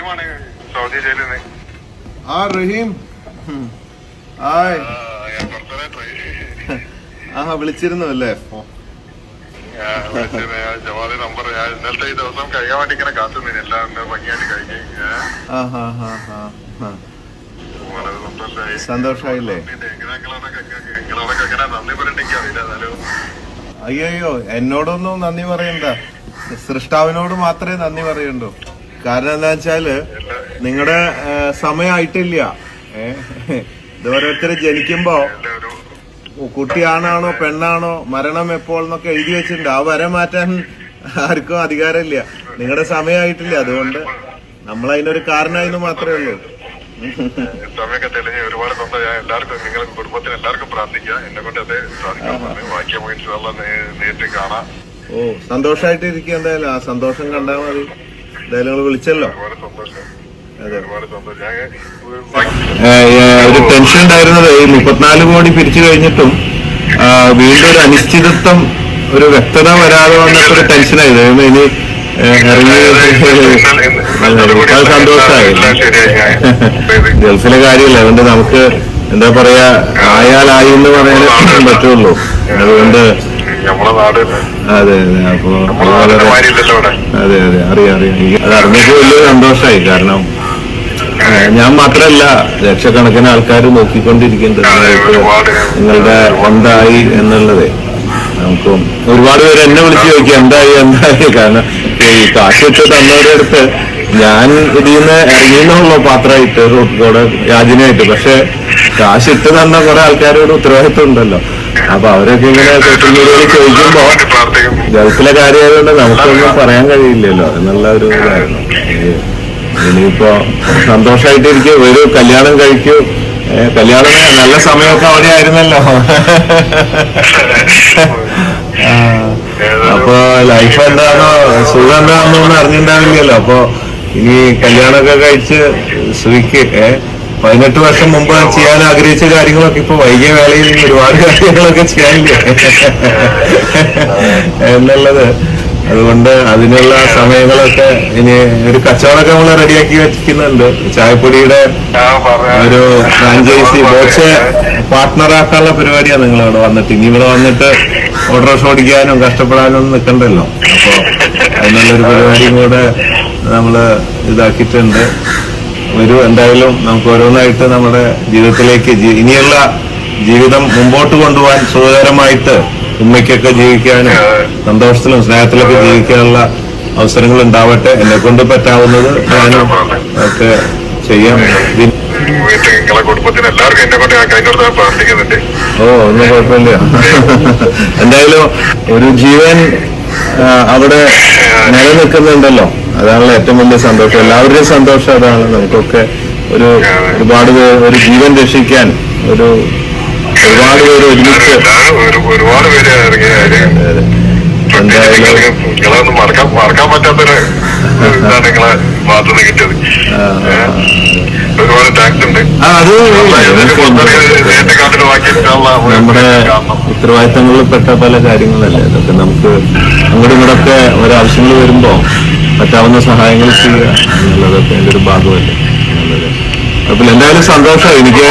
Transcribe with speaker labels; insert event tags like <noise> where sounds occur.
Speaker 1: റഹീമാണ് Saudi ജയിലിൽ നിന്ന്.
Speaker 2: ആ റഹീം. ഹായ്
Speaker 1: ആ,
Speaker 2: വിളിച്ചിരുന്നു. അല്ലേ
Speaker 1: ജവാദി നമ്പർ ഞാൻ ഇന്നലത്തെ ഈ ദിവസം കഴിയാൻ വേണ്ടി ഇങ്ങനെ കാത്തുനിന്നു എല്ലാം ഭംഗിയായിട്ട്
Speaker 2: സന്തോഷായില്ലേ? അയ്യോ എന്നോടൊന്നും നന്ദി പറയണ്ട. സൃഷ്ടാവിനോട് മാത്രമേ നന്ദി പറയണ്ടു. കാരണം എന്താ വെച്ചാൽ നിങ്ങളുടെ സമയമായിട്ടില്ല ഇത് ഓരോരുത്തർ ജനിക്കുമ്പോ കുട്ടിയാണാണോ പെണ്ണാണോ മരണം എപ്പോൾ എന്നൊക്കെ എഴുതി വെച്ചിട്ടുണ്ട്. ആ വര മാറ്റാൻ ആർക്കും അധികാരമില്ല. നിങ്ങളുടെ സമയമായിട്ടില്ല അതുകൊണ്ട് നമ്മൾ അതിനൊരു കാരണമായിരുന്നു മാത്രമേ ഉള്ളൂ.
Speaker 1: സമയമൊക്കെ തെളിഞ്ഞ് ഒരുപാട് സന്തോഷം ഞാൻ എല്ലാവർക്കും കുടുംബത്തിന് എല്ലാവർക്കും പ്രാർത്ഥിക്കാം എന്നെ കൊണ്ട് അതേ സാധിക്കാൻ വാക്യം ഇൻഷാല്ല നേരിട്ട് കാണാം.
Speaker 2: ഓ സന്തോഷമായിട്ട് ഇരിക്കുക എന്തായാലും. ആ സന്തോഷം കണ്ടാൽ മതി. എന്തായാലും നിങ്ങൾ വിളിച്ചല്ലോ. ഒരു ടെൻഷൻ ഉണ്ടായിരുന്നത് ഈ മുപ്പത്തിനാല് കോടി പിരിച്ചു കഴിഞ്ഞിട്ടും വീണ്ടും ഒരു അനിശ്ചിതത്വം ഒരു വ്യക്തത വരാതെ വന്നപ്പോ ഒരു ടെൻഷനായി ദൈവമേ ഇനി ഇറങ്ങി <laughs> സന്തോഷമായി. ഗൾഫിലെ കാര്യമില്ല അതുകൊണ്ട് നമുക്ക് എന്താ പറയാ ആയാലായി എന്ന് പറയാൻ പറ്റുള്ളൂ. അതുകൊണ്ട്
Speaker 1: നമ്മളെ നാട്
Speaker 2: അതെ അതെ. അപ്പോ അറിയാം അറിയാം. അത് അറിഞ്ഞപ്പോ വലിയ സന്തോഷമായി കാരണം ഞാൻ മാത്രല്ല ലക്ഷക്കണക്കിന് ആൾക്കാർ നോക്കിക്കൊണ്ടിരിക്കുന്നുണ്ട്. നിങ്ങളുടെ എന്തായി എന്നുള്ളത്. നമുക്ക് ഒരുപാട് പേര് എന്നെ വിളിച്ച് ചോദിക്കും എന്തായി എന്തായി? കാരണം ഈ കാശ് ഇട്ട് തന്നവരുടെ അടുത്ത് ഞാൻ ഇതിന്ന് ഇറങ്ങിയെന്നുള്ള പാത്രമായിട്ട് കൂടെ രാജിനായിട്ട് പക്ഷെ കാശ് ഇട്ട് തന്ന കുറെ ആൾക്കാരോട് ഉത്തരവാദിത്വം ഉണ്ടല്ലോ. അപ്പൊ അവരൊക്കെ ഇങ്ങനെ സോഷ്യൽ മീഡിയയിൽ ചോദിക്കുമ്പോ ഗൾഫിലെ കാര്യമായതുകൊണ്ട് നമുക്കൊന്നും പറയാൻ കഴിയില്ലല്ലോ. എന്നുള്ള ഒരു ഇതായിരുന്നു. ഇനിയിപ്പോ സന്തോഷമായിട്ടിരിക്കും ഒരു കല്യാണം കഴിക്കൂ. കല്യാണം നല്ല സമയമൊക്കെ അവിടെ ആയിരുന്നല്ലോ. അപ്പൊ ലൈഫ് എന്താണോ സുഖം എന്താണെന്നൊന്നും അറിഞ്ഞിട്ടുണ്ടാവില്ലല്ലോ. അപ്പൊ ഇനി കല്യാണമൊക്കെ കഴിച്ച് സുഖിക്ക് ഏ പതിനെട്ട് വർഷം മുമ്പ് ചെയ്യാൻ ആഗ്രഹിച്ച കാര്യങ്ങളൊക്കെ ഇപ്പൊ വൈകിയ വേളയിൽ ഒരുപാട് കാര്യങ്ങളൊക്കെ ചെയ്യാനില്ലേ? എന്നുള്ളത്. അതുകൊണ്ട് അതിനുള്ള സമയങ്ങളൊക്കെ ഇനി ഒരു കച്ചവടമൊക്കെ നമ്മൾ റെഡിയാക്കി വെച്ചിരിക്കുന്നുണ്ട്. ചായപ്പൊടിയുടെ ഒരു ഫ്രാഞ്ചൈസി ബോക്സ് പാർട്ട്ണറാക്കാനുള്ള പരിപാടിയാണ് നിങ്ങൾ ഇവിടെ വന്നിട്ട്. ഇനി ഇവിടെ വന്നിട്ട് ഓട്ടോറിക്ഷ ഓടിക്കാനും കഷ്ടപ്പെടാനും നിൽക്കണ്ടല്ലോ അപ്പോ അതിനുള്ളൊരു പരിപാടിയും കൂടെ നമ്മൾ ഇതാക്കിയിട്ടുണ്ട്. ഒരു എന്തായാലും നമുക്ക് ഓരോന്നായിട്ട് നമ്മുടെ ജീവിതത്തിലേക്ക് ഇനിയുള്ള ജീവിതം മുമ്പോട്ട് കൊണ്ടുപോകാൻ സുഖകരമായിട്ട് ഉമ്മയ്ക്കൊക്കെ ജീവിക്കാനും സന്തോഷത്തിലും സ്നേഹത്തിലൊക്കെ ജീവിക്കാനുള്ള അവസരങ്ങൾ ഉണ്ടാവട്ടെ. എന്നെ കൊണ്ട് പറ്റാവുന്നത് ഞാനും ഒക്കെ ചെയ്യാം. ഓ ഒന്നും കുഴപ്പമില്ല. എന്തായാലും ഒരു ജീവൻ അവിടെ നിലനിൽക്കുന്നുണ്ടല്ലോ. അതാണല്ലോ ഏറ്റവും വലിയ സന്തോഷം. എല്ലാവരുടെയും സന്തോഷം അതാണ്. നമുക്കൊക്കെ ഒരു ഒരുപാട് ഒരു ജീവൻ രക്ഷിക്കാൻ ഒരു ഒരുപാട് പേര് ഒരുമിച്ച്
Speaker 1: ഒരുപാട് പേര്.
Speaker 2: എന്തായാലും
Speaker 1: മറക്കാൻ മറക്കാൻ പറ്റാത്തൊരു ഇതാണ് നിങ്ങളെ കിട്ടിയത്. ഒരുപാട് താങ്ക്സ് ഉണ്ട്.
Speaker 2: നമ്മുടെ ഉത്തരവാദിത്തങ്ങളിൽ പെട്ട പല കാര്യങ്ങളല്ലേ. അതൊക്കെ നമുക്ക് അങ്ങോട്ടും ഇങ്ങോട്ടൊക്കെ ഒരാവശ്യങ്ങൾ വരുമ്പോ പറ്റാവുന്ന സഹായങ്ങൾ ചെയ്യുക എന്നുള്ളത് എന്റെ ഒരു ഭാഗമല്ലേ. എന്നുള്ളത്. അപ്പോൾ എന്തായാലും സന്തോഷം. എനിക്ക്